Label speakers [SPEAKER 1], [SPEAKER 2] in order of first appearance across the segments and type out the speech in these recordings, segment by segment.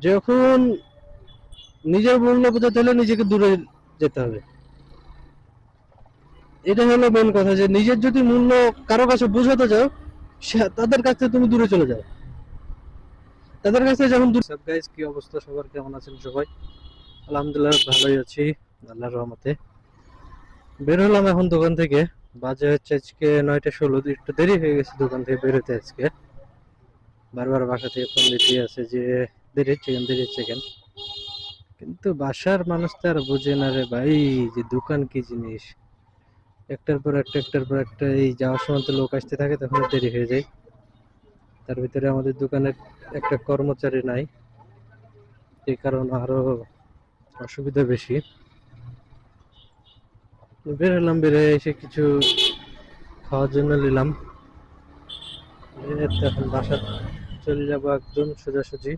[SPEAKER 1] যখন নিজের মূল্য বোঝাতে হলে নিজেকে দূরে যেতে হবে। এটা হলো মেন কথা যে নিজের যদি মূল্য কারও কাছে বোঝাতে যাও তাদের কাছ থেকে তুমি দূরে চলে যাও। তাদের কাছে যখন কি অবস্থা? সবার কেমন আছেন সবাই? আলহামদুলিল্লাহ, ভালোই আছি। আল্লাহর রহমতে। বের হলাম এখন দোকান থেকে। বাজে হচ্ছে আজকে নয়টা ষোলো। একটু দেরি হয়ে গেছে দোকান থেকে বেরোতে আজকে। বারবার বাসা থেকে ফোন দিতে আছে যে দেরি হচ্ছে কেন দেরি হচ্ছে কেন কিন্তু বাসার মানুষ তো আর বোঝে না রে ভাই যে দোকান কি জিনিস? একটার পর একটা, একটার পর একটা এই যাওয়ার সময় তো লোক আসতে থাকে, তখন দেরি হয়ে যায়। তার ভিতরে আমাদের দোকানের একটা কর্মচারী নাই এই কারণে আরও অসুবিধা বেশি। বের হলাম, বের এসে কিছু খাওয়ার জন্য নিলাম। এখন বাসা চলে যাব একদম সোজাসুজি।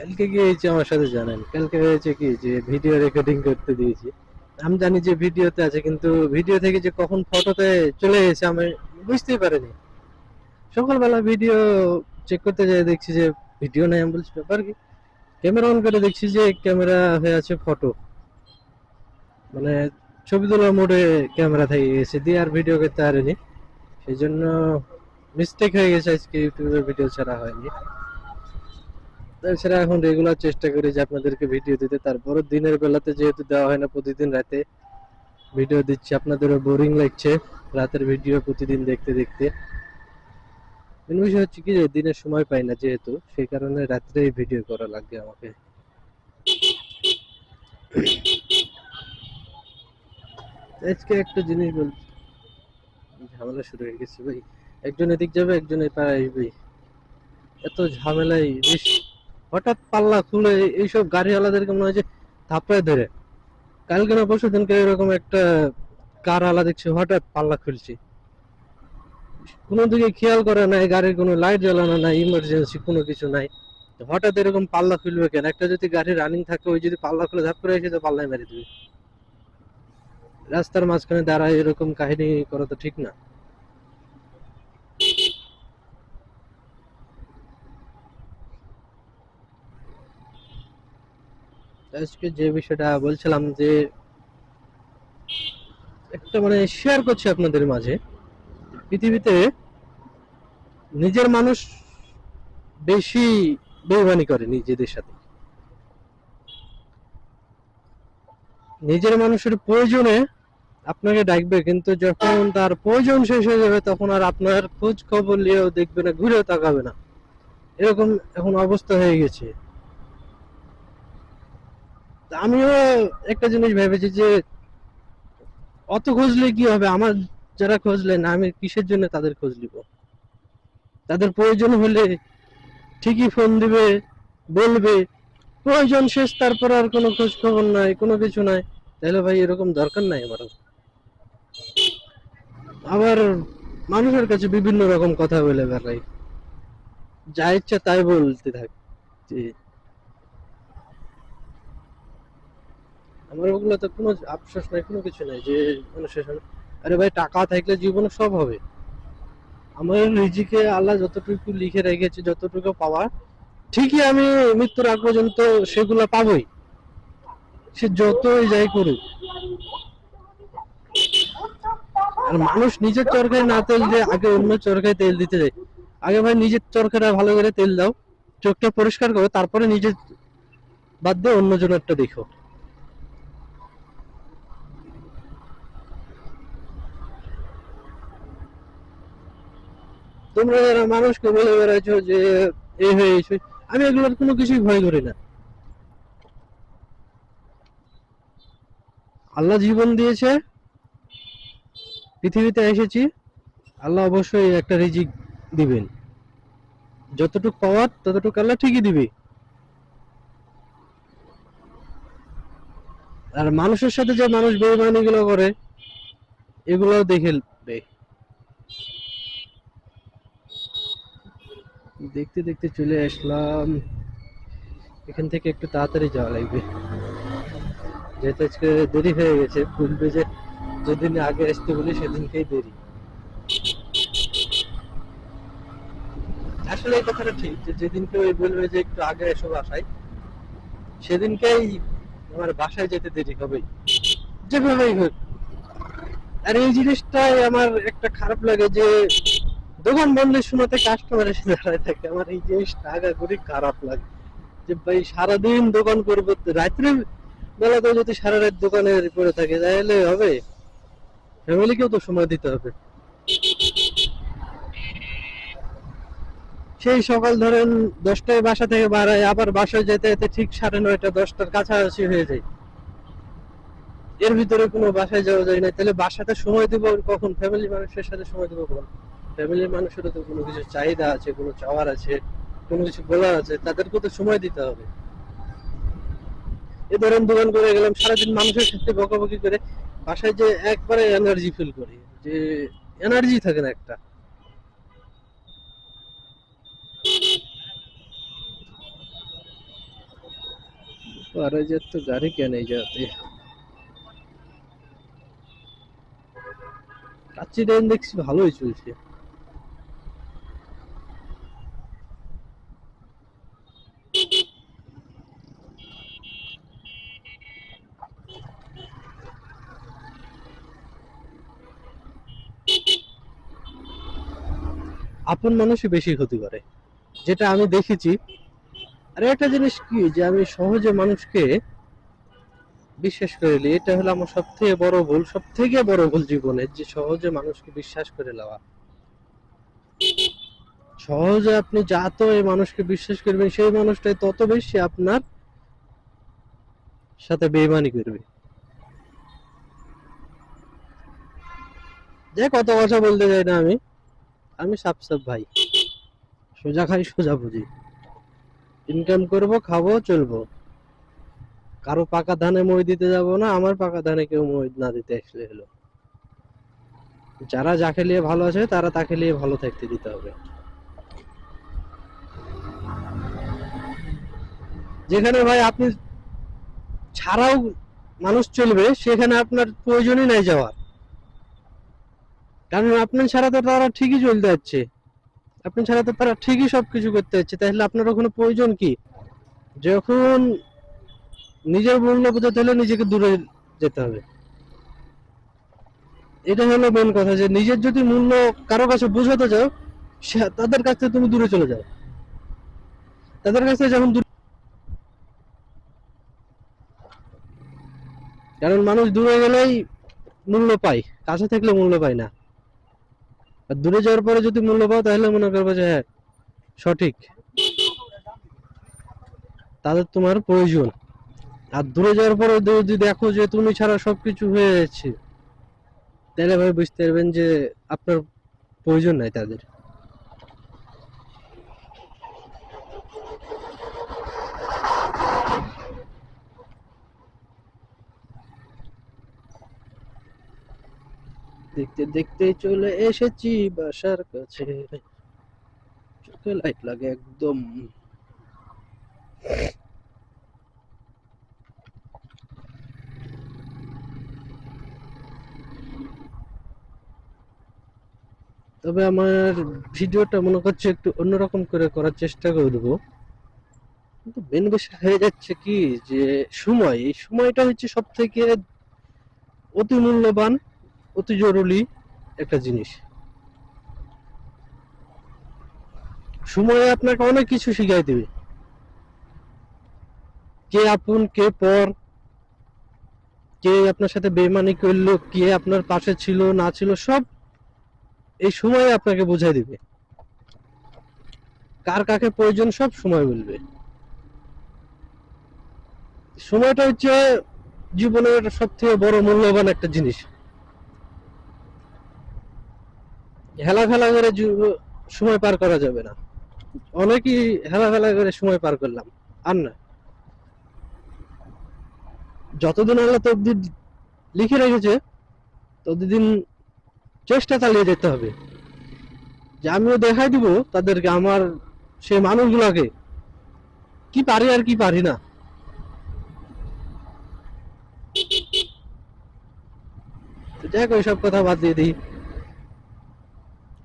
[SPEAKER 1] কালকে কি হয়েছে আমার সাথে জানেন। কালকে হয়েছে কি যে ভিডিও রেকর্ডিং করতে দিয়েছি। আমি জানি যে ভিডিওতে আছে, কিন্তু ভিডিও থেকে যে কখন ফটোতে চলে এসেছে আমি বুঝতেই পারিনি। সকালবেলা ভিডিও চেক করতে যাই দেখছি যে ভিডিও নেই, আমি বলছি, ব্যাপার কি? ক্যামেরা অন করে দেখছি যে ক্যামেরা হয়ে আছে ফটো মানে ছবি তোলার মোডে ক্যামেরা থেকে গেছে, দিয়ে আর ভিডিও করতে পারিনি। সেই জন্য মিস্টেক হয়ে গেছে আজকে ইউটিউবে ভিডিও ছাড়া হয়নি। তাছাড়া এখন রেগুলার চেষ্টা করি যে আপনাদেরকে ভিডিও দিতে। তারপরে দিনের বেলাতে যেহেতু দেওয়া হয় না প্রতিদিন রাতে ভিডিও দিচ্ছি। আপনাদেরও বোরিং লাগছে রাতের ভিডিও প্রতিদিন দেখতে দেখতে। বিষয় হচ্ছে কি যে দিনের সময় পাই না যেহেতু, সেই কারণে রাত্রে ভিডিও করা লাগে আমাকে। আজকে একটা জিনিস বলছি ঝামেলা শুরু হয়ে গেছে ভাই। একজন এদিক যাবে, একজন এপার আসবে। এত ঝামেলাই বেশ হঠাৎ পাল্লা খুলে এইসব গাড়িওয়ালাদেরকে মনে হয় যে ধরে। কালকে না পরশু দিনকে এরকম একটা কার আলা দেখছি, হঠাৎ পাল্লা খুলছে। কোনো দিকে খেয়াল করে নাই, গাড়ির কোনো লাইট জ্বালানো নাই ইমার্জেন্সি কোনো কিছু নাই। হঠাৎ এরকম পাল্লা খুলবে কেন? একটা যদি গাড়ি রানিং থাকে, ওই যদি পাল্লা খুলে ধাপ করে এসে তো পাল্লায় মেরে দিবে। রাস্তার মাঝখানে দাঁড়ায় এরকম কাহিনী করা তো ঠিক না। আজকে যে বিষয়টা বলছিলাম যে একটা মানে শেয়ার করছি আপনাদের মাঝে, পৃথিবীতে নিজের মানুষ বেশি বেইমানি করে নিজেদের সাথে। নিজের মানুষের প্রয়োজনে আপনাকে ডাকবে, কিন্তু যখন তার প্রয়োজন শেষ হয়ে যাবে, তখন আর আপনার খোঁজ খবর নিয়েও দেখবে না, ঘুরেও তাকাবে না। এরকম এখন অবস্থা হয়ে গেছে। আমিও একটা জিনিস ভেবেছি যে, অত খুঁজলে কি হবে? আমার যারা খুঁজলে না আমি কিসের জন্য তাদের খোঁজ নিব? তাদের প্রয়োজন হলে ঠিকই ফোন দিবে, বলবে। প্রয়োজন শেষ, তারপর আর কোনো খোঁজ খবর নাই, কোনো কিছু নাই। তাহলে ভাই, এরকম দরকার নাই আমার। আবার মানুষের কাছে বিভিন্ন রকম কথা বলে বেড়াই। যা ইচ্ছা তাই বলতে থাক। আমার ওগুলো তো কোনো আফসোস নাই, কোনো কিছু নাই যে মানুষের সামনে আরে ভাই, টাকা থাকলে জীবনে সব হবে। আমার নিজেকে আল্লাহ যতটুকু লিখে রেখেছে, যতটুকু পাওয়ার, ঠিকই আমি মৃত্যুর আগ পর্যন্ত সেগুলো পাবই। সে যতই যাই করুক। আর মানুষ নিজের চরকায় না তেল দিয়ে আগে অন্য চরকায় তেল দিতে যায় আগে ভাই, নিজের চরকাটা ভালো করে তেল দাও, চোখটা পরিষ্কার করো, তারপরে নিজের বাদ দিয়ে অন্য জনেরটা দেখো। তোমরা যারা মানুষকে বলে বেড়াইছো যে এ হয়ে আমি এগুলোর কোনো কিছুই ভয় করি না। আল্লাহ জীবন দিয়েছে, পৃথিবীতে এসেছি, আল্লাহ অবশ্যই একটা রিজিক দিবেন। যতটুকু পাওয়ার, ততটুকু আল্লাহ ঠিকই দিবে। আর মানুষের সাথে যে মানুষ বেইমানি গুলো করে এগুলো দেখে দেয় দেখতে দেখতে চলে আসলাম। এখান থেকে একটু তাড়াতাড়ি যাওয়া লাগবে। যেহেতু আজকে দেরি হয়ে গেছে বলবে যে যেদিন আগে আসতে বলি, সেদিনকেই দেরি। আসলে এই কথাটা ঠিক যে যেদিনকে ওই বলবে যে একটু আগে এসো বাসায়, সেদিনকেই আমার বাসায় যেতে দেরি হবেই। যেভাবেই হোক। আর এই জিনিসটাই আমার একটা খারাপ লাগে যে দোকান বন্ধের সময়তে কাস্টমার এসে দাঁড়ায় থাকে। আমার এই জিনিসটা আগা করে খারাপ লাগে। যে ভাই, সারাদিন দোকান করব, রাত্রে বেলাতে যদি সারা রাত দোকানে পড়ে থাকে, তাহলে হবে। ফ্যামিলিকেও তো সময় দিতে হবে। সেই সকাল ধরেন দশটায় বাসা থেকে বাড়ায় আবার বাসায় যেতে যেতে ঠিক সাড়ে নয়টা, দশটার কাছাকাছি হয়ে যায়। এর ভিতরে কোনো বাসায় যাওয়া যায় না। তাহলে বাসাতে সময় দিব, কখন? ফ্যামিলি মানুষের সাথে সময় দিব কখন? ফ্যামিলির মানুষেরও তো কোনো কিছু চাহিদা আছে, কোনো চাওয়ার আছে, কোনো কিছু বলার আছে তাদেরকে তো সময় দিতে হবে। এ ধরেন দোকান করে গেলাম, সারাদিন মানুষের সাথে বকাবকি করে বাসায় যে একবারে এনার্জি ফিল করি, যে এনার্জি থাকে না একটা। আরে যে তো গাড়ি কেন যাতে কাচ্চি দেখছি ভালোই চলছে। আপন মানুষই বেশি ক্ষতি করে। যেটা আমি দেখেছি। আর একটা জিনিস কি, যে আমি সহজে মানুষকে বিশ্বাস করে নিই, এটা হলো আমার সব থেকে বড় ভুল সব থেকে বড় ভুল জীবনে, যে সহজে মানুষকে বিশ্বাস করে নেওয়া। সহজে আপনি যত এই মানুষকে বিশ্বাস করবেন, সেই মানুষটাই তত বেশি আপনার সাথে বেইমানি করবে। যে কত কথা বলতে চাই না আমি। আমি সাপ সাপ ভাই। সোজা খাই, সোজা বুঝি। ইনকাম করব, খাব, চলবো। কারও পাকা ধানে মই দিতে যাব না, আমার পাকা ধানে কেউ মই না দিতে আসলে হলো। যারা যাকে নিয়ে ভালো আছে, তারা তাকে নিয়ে ভালো থাকতে দিতে হবে। যেখানে ভাই আপনি ছাড়াও মানুষ চলবে, সেখানে আপনার প্রয়োজনই নাই যাওয়ার। কারণ আপনার ছাড়া তো তারা ঠিকই চলতে যাচ্ছে। আপনি ছাড়া তো তারা ঠিকই সব কিছু করতে যাচ্ছে। তাহলে আপনার ওখানে প্রয়োজন কি? যখন নিজের মূল্য বোঝাতে হলে নিজেকে দূরে যেতে হবে। এটা হলো মেন কথা যে নিজের যদি মূল্য কারও কাছে বোঝাতে যাও তাদের কাছ থেকে তুমি দূরে চলে যাও। তাদের কাছে যখন কারণ মানুষ দূরে গেলেই মূল্য পায়, কাছে থাকলে মূল্য পায় না। দূরে যাওয়ার পরে যদি মূল্য পাও, তাহলে মনে করব যে হ্যাঁ সঠিক। তাদের তোমার প্রয়োজন। আর দূরে যাওয়ার পরে যদি দেখো যে তুমি ছাড়া সবকিছু হয়ে যাচ্ছে তাহলে ভাই বুঝতে পারবেন যে আপনার প্রয়োজন নাই তাদের। দেখতে দেখতে চলে এসেছি বাসার কাছে। চোখে লাইট লাগে একদম। তবে আমার ভিডিওটা মনে করছে একটু অন্যরকম করে করার চেষ্টা করব কিন্তু মেন বিষয় হয়ে যাচ্ছে কি যে সময়, এই সময়টা হচ্ছে সব থেকে অতি মূল্যবান। অতি জরুরি একটা জিনিস। সময় আপনাকে অনেক কিছু শিখাই দেবে। কে আপন, কে পর, কে আপনার সাথে বেমানি করল, কে আপনার পাশে ছিল, না ছিল, সব এই সময় আপনাকে বুঝাই দিবে। কার কাকে প্রয়োজন সব সময় বলবে। সময়টা হচ্ছে জীবনের সব থেকে বড় মূল্যবান একটা জিনিস। হেলা ফেলা করে সময় পার করা যাবে না। অনেকই হেলা ফেলা করে সময় পার করলাম। আর না। যতদিন আল্লাহ ততদিন লিখে রেখেছে, ততদিন চেষ্টা চালিয়ে যেতে হবে। যে আমিও দেখাই দিব তাদেরকে, আমার সে মানুষগুলোকে। কি পারি আর কি পারি না। যাক ওইসব কথা বাদ দিয়ে দিই।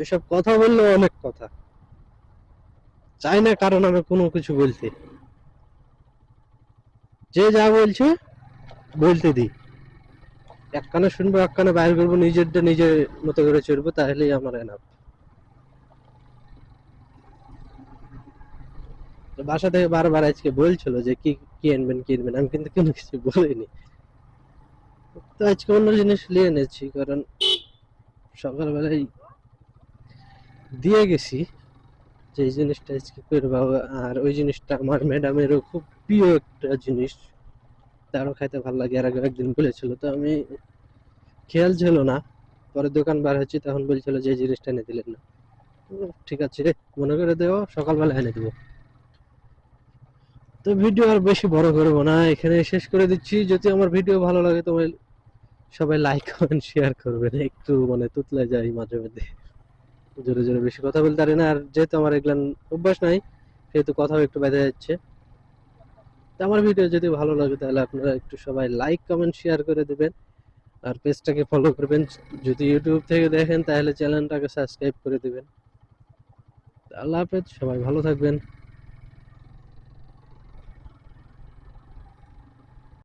[SPEAKER 1] ওইসব কথা বললে অনেক কথা। চাই না কারণ আমি কোনো কিছু বলতে। যে যা বলছে, বলতে দিই এক কানে শুনব এক কানে বাইর করব, নিজেরটা নিজের মতো করে চলবো, তাহলেই আমার এনাফ বাসা থেকে বারবার আজকে বলছিল যে কি কি আনবেন কি আনবেন, আমি কিন্তু কোনো কিছু বলিনি। তো আজকে অন্য জিনিস নিয়ে এনেছি, কারণ সকালবেলায় দিয়ে গেছি, যে এই জিনিসটা আজকে করব আর ওই জিনিসটা আমার ম্যাডামেরও খুব প্রিয় একটা জিনিস। তারও খাইতে ভালো লাগে আর আগে একদিন বলেছিল, তো আমি খেয়াল ছিল না। পরে দোকান বার হচ্ছে তখন বলছিল যে জিনিসটা এনে দিলেন না। ঠিক আছে, মনে করে দেও, সকালবেলা এনে দেবো। তো ভিডিও আর বেশি বড় করব না, এখানে শেষ করে দিচ্ছি। যদি আমার ভিডিও ভালো লাগে, তোমার সবাই লাইক কমেন্ট শেয়ার করবেন। একটু মানে তুতলে যাই মাঝে মধ্যে। জোরে জোরে বেশি কথা বলতে পারি না। আর যেহেতু আমার এগুলান অভ্যাস নাই, সেহেতু কথাও একটু বেঁধে যাচ্ছে। তো আমার ভিডিও যদি ভালো লাগে, তাহলে আপনারা একটু সবাই লাইক কমেন্ট শেয়ার করে দেবেন। আর পেজটাকে ফলো করবেন। যদি ইউটিউব থেকে দেখেন, তাহলে চ্যানেলটাকে সাবস্ক্রাইব করে দেবেন। আল্লাহ হাফেজ, সবাই ভালো থাকবেন।